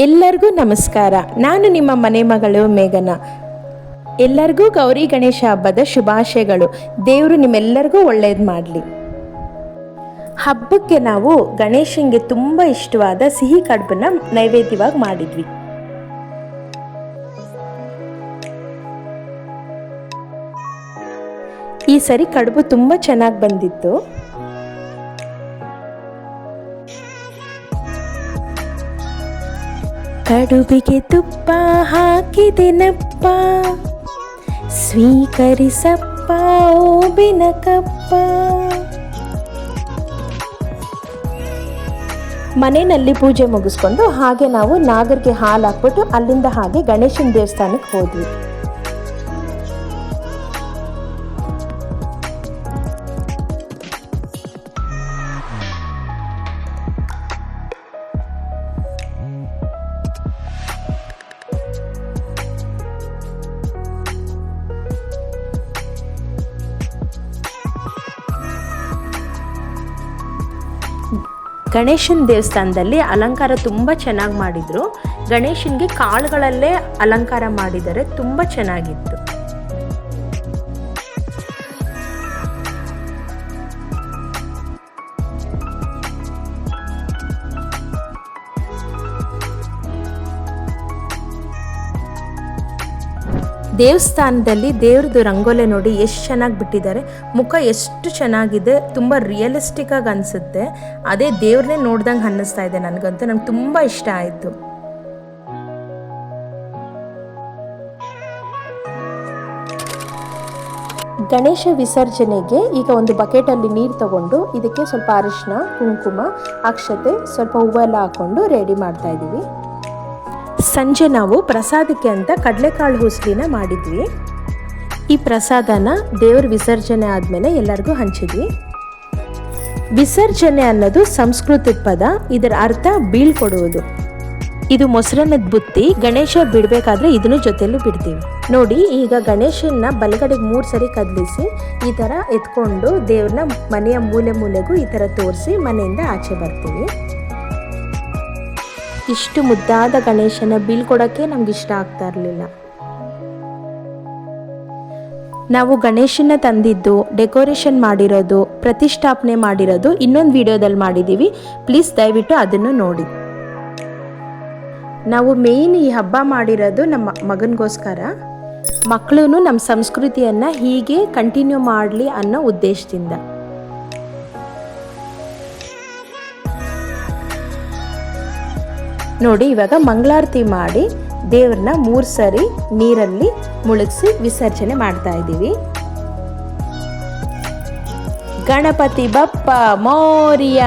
ಎಲ್ಲರಿಗೂ ನಮಸ್ಕಾರ. ನಾನು ನಿಮ್ಮ ಮನೆ ಮಗಳು ಮೇಘನ. ಎಲ್ಲರಿಗೂ ಗೌರಿ ಗಣೇಶ ಹಬ್ಬದ ಶುಭಾಶಯಗಳು. ದೇವರು ನಿಮ್ಮೆಲ್ಲರಿಗೂ ಒಳ್ಳೇದು ಮಾಡಲಿ. ಹಬ್ಬಕ್ಕೆ ನಾವು ಗಣೇಶನಿಗೆ ತುಂಬ ಇಷ್ಟವಾದ ಸಿಹಿ ಕಡುಬನ್ನ ನೈವೇದ್ಯವಾಗಿ ಮಾಡಿದ್ವಿ. ಈ ಸರಿ ಕಡುಬು ತುಂಬ ಚೆನ್ನಾಗಿ ಬಂದಿತ್ತು. ಕಡುಬಿಗೆ ತುಪ್ಪ ಹಾಕಿದೆನಪ್ಪ. ಸ್ವೀಕರಿಸಪ್ಪ ಓಬಿನ ಕಪ್ಪ ಮನೆಯಲ್ಲಿ ಪೂಜೆ ಮುಗಿಸ್ಕೊಂಡು ಹಾಗೆ ನಾವು ನಾಗರಿಗೆ ಹಾಲು ಹಾಕ್ಬಿಟ್ಟು ಅಲ್ಲಿಂದ ಹಾಗೆ ಗಣೇಶನ ದೇವಸ್ಥಾನಕ್ಕೆ ಹೋದ್ವಿ. ಗಣೇಶನ ದೇವಸ್ಥಾನದಲ್ಲಿ ಅಲಂಕಾರ ತುಂಬ ಚೆನ್ನಾಗಿ ಮಾಡಿದರು. ಗಣೇಶನಿಗೆ ಕಾಳುಗಳಲ್ಲೇ ಅಲಂಕಾರ ಮಾಡಿದರೆ ತುಂಬ ಚೆನ್ನಾಗಿತ್ತು. ದೇವಸ್ಥಾನದಲ್ಲಿ ದೇವ್ರದ್ದು ರಂಗೋಲೆ ನೋಡಿ ಎಷ್ಟು ಚೆನ್ನಾಗಿ ಬಿಟ್ಟಿದ್ದಾರೆ. ಮುಖ ಎಷ್ಟು ಚೆನ್ನಾಗಿದೆ, ತುಂಬ ರಿಯಲಿಸ್ಟಿಕ್ ಆಗಿ ಅನಿಸುತ್ತೆ. ಅದೇ ದೇವ್ರನ್ನೇ ನೋಡ್ದಂಗೆ ಅನ್ನಿಸ್ತಾ ಇದೆ ನನಗಂತೂ, ನಂಗೆ ತುಂಬ ಇಷ್ಟ ಆಯಿತು. ಗಣೇಶ ವಿಸರ್ಜನೆಗೆ ಈಗ ಒಂದು ಬಕೆಟಲ್ಲಿ ನೀರು ತಗೊಂಡು, ಇದಕ್ಕೆ ಸ್ವಲ್ಪ ಅರಿಶಿನ ಕುಂಕುಮ, ಅಕ್ಷತೆ, ಸ್ವಲ್ಪ ಹೂವೆಲ್ಲ ಹಾಕ್ಕೊಂಡು ರೆಡಿ ಮಾಡ್ತಾ ಇದ್ದೀವಿ ಸಂಜೆ ನಾವು ಪ್ರಸಾದಕ್ಕೆ ಅಂತ ಕಡಲೆಕಾಳು ಹುಸ್ಲಿನ ಮಾಡಿದ್ವಿ. ಈ ಪ್ರಸಾದನ ದೇವ್ರ ವಿಸರ್ಜನೆ ಆದಮೇಲೆ ಎಲ್ಲರಿಗೂ ಹಂಚಿದ್ವಿ. ವಿಸರ್ಜನೆ ಅನ್ನೋದು ಸಂಸ್ಕೃತಿ ಪದ, ಇದರ ಅರ್ಥ ಬೀಳ್ಕೊಡುವುದು ಇದು ಮೊಸರನ್ನದ ಬುತ್ತಿ ಗಣೇಶ ಬಿಡಬೇಕಾದ್ರೆ ಇದನ್ನು ಜೊತೆಲೂ ಬಿಡ್ತೀವಿ. ನೋಡಿ, ಈಗ ಗಣೇಶನ ಬಲಗಡೆಗೆ ಮೂರು ಸರಿ ಕದಲಿಸಿ, ಈ ಥರ ಎತ್ಕೊಂಡು ದೇವ್ರನ್ನ ಮನೆಯ ಮೂಲೆ ಮೂಲೆಗೂ ಈ ಥರ ತೋರಿಸಿ ಮನೆಯಿಂದ ಆಚೆ ಬರ್ತೀವಿ. ಇಷ್ಟು ಮುದ್ದಾದ ಗಣೇಶನ ಬೀಳ್ಕೊಡೋಕ್ಕೆ ನಮ್ಗೆ ಇಷ್ಟ ಆಗ್ತಾ ಇರಲಿಲ್ಲ. ನಾವು ಗಣೇಶನ ತಂದಿದ್ದು, ಡೆಕೋರೇಷನ್ ಮಾಡಿರೋದು, ಪ್ರತಿಷ್ಠಾಪನೆ ಮಾಡಿರೋದು ಇನ್ನೊಂದು ವಿಡಿಯೋದಲ್ಲಿ ಮಾಡಿದ್ದೀವಿ ಪ್ಲೀಸ್ ದಯವಿಟ್ಟು ಅದನ್ನು ನೋಡಿ. ನಾವು ಮೇಯ್ನ್ ಈ ಹಬ್ಬ ಮಾಡಿರೋದು ನಮ್ಮ ಮಗನಿಗೋಸ್ಕರ. ಮಕ್ಕಳು ನಮ್ಮ ಸಂಸ್ಕೃತಿಯನ್ನು ಹೀಗೆ ಕಂಟಿನ್ಯೂ ಮಾಡಲಿ ಅನ್ನೋ ಉದ್ದೇಶದಿಂದ. ನೋಡಿ, ಇವಾಗ ಮಂಗಳಾರತಿ ಮಾಡಿ ದೇವ್ರನ್ನ ಮೂರು ಸರಿ ನೀರಲ್ಲಿ ಮುಳುಗಿಸಿ ವಿಸರ್ಜನೆ ಮಾಡ್ತಾ ಇದ್ದೀವಿ. ಗಣಪತಿ ಬಪ್ಪ ಮೋರಿಯ,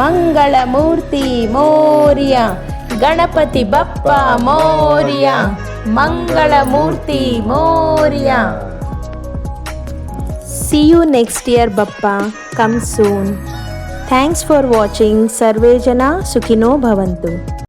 ಮಂಗಳ ಮೂರ್ತಿ ಮೋರಿಯ, Ganapati Bappa Morya, Mangal Murti Morya. See you next year Bappa. Come soon thanks for watching ಸರ್ವೇ ಜನ ಸುಖಿನೋ ಭವಂತು.